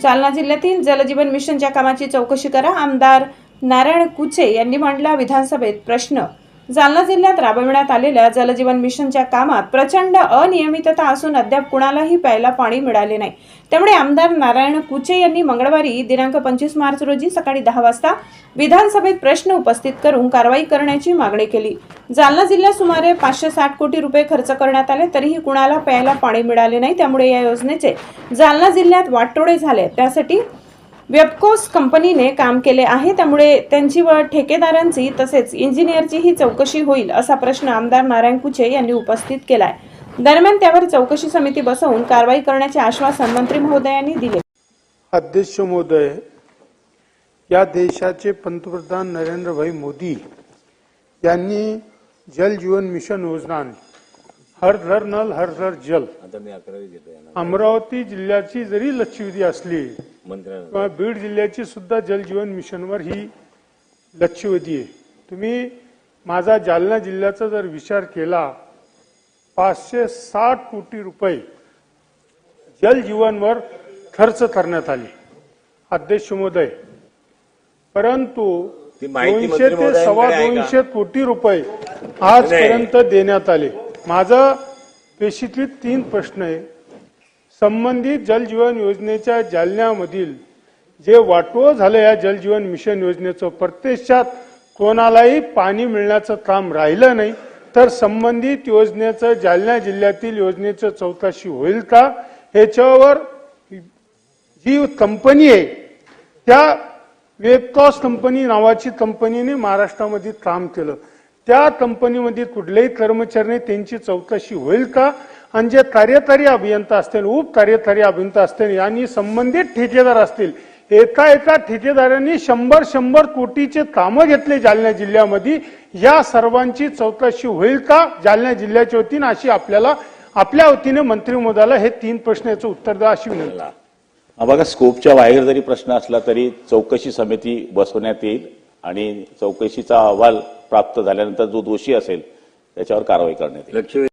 जालना जिल्ह्यातील जलजीवन मिशनच्या कामाची चौकशी करा आमदार नारायण कुचे यांनी मांडला विधानसभेत प्रश्न. जालना जिल्ह्यात राबविण्यात आलेल्या जलजीवन मिशनच्या कामात प्रचंड अनियमितता असून अद्याप कुणालाही प्यायला पाणी मिळाले नाही. त्यामुळे आमदार नारायण कुचे यांनी मंगळवारी दिनांक पंचवीस मार्च रोजी सकाळी दहा वाजता विधानसभेत प्रश्न उपस्थित करून कारवाई करण्याची मागणी केली. जालना जिल्ह्यात सुमारे पाचशे साठ कोटी रुपये खर्च करण्यात आले तरीही कुणाला प्यायला पाणी मिळाले नाही. त्यामुळे या योजनेचे जालना जिल्ह्यात वाटोळे झाले. त्यासाठी वेबकोस कंपनीने काम केले आहे. त्यामुळे त्यांची व ठेकेदारांची तसेच इंजिनियरचीही चौकशी होईल असा प्रश्न आमदार नारायण कुचे यांनी उपस्थित केला आहे दरम्यान त्यावर चौकशी समिती बसवून कारवाई करण्याचे आश्वासन मंत्री महोदयांनी दिले. अध्यक्ष महोदय या देशाचे पंतप्रधान नरेंद्रभाई मोदी यांनी जल जीवन मिशन योजना हर घर नल हर घर जल. आता मी अकरावी घेतोय ना अमरावती जिल्ह्याची जरी लक्षवेधी असली किंवा बीड जिल्ह्याची सुद्धा जल जीवन मिशनवर ही लक्षवेधी आहे. तुम्ही माझा जालना जिल्ह्याचा जर विचार केला पाचशे साठ कोटी रुपये जल जीवनवर खर्च करण्यात आले. अध्यक्ष महोदय परंतु दोनशे ते सव्वा? दोनशे कोटी रुपये आजपर्यंत देण्यात आले. माझा पेशीतले तीन प्रश्न आहे. संबंधित जलजीवन योजनेच्या जालन्यामधील जे वाटोळ झालं या जलजीवन मिशन योजनेचं प्रत्यक्षात कोणालाही पाणी मिळण्याचं काम राहिलं नाही. तर संबंधित योजनेचं जालना जिल्ह्यातील योजनेचं चौकशी होईल का? ह्याच्यावर जी कंपनी आहे त्या वेबकॉस कंपनी नावाची कंपनीने महाराष्ट्रामध्ये काम केलं. त्या कंपनीमध्ये कुठल्याही कर्मचाऱ्याने त्यांची चौकशी होईल का? आणि जे कार्यकारी अभियंता असतील उप कार्यकारी अभियंता असतील आणि संबंधित ठेकेदार असतील एका एका ठेकेदारांनी शंभर शंभर कोटीचे कामं घेतले जालना जिल्ह्यामध्ये या सर्वांची चौकशी होईल का जालना जिल्ह्याच्या वतीनं? अशी आपल्याला आपल्या वतीने मंत्री हे तीन प्रश्नाचं उत्तर द्या अशी विनंती. बघा स्कोपच्या बाहेर जरी प्रश्न असला तरी चौकशी समिती बसवण्यात येईल आणि चौकशीचा अहवाल प्राप्त झाल्यानंतर जो दोषी असेल त्याच्यावर कारवाई करण्यात येईल.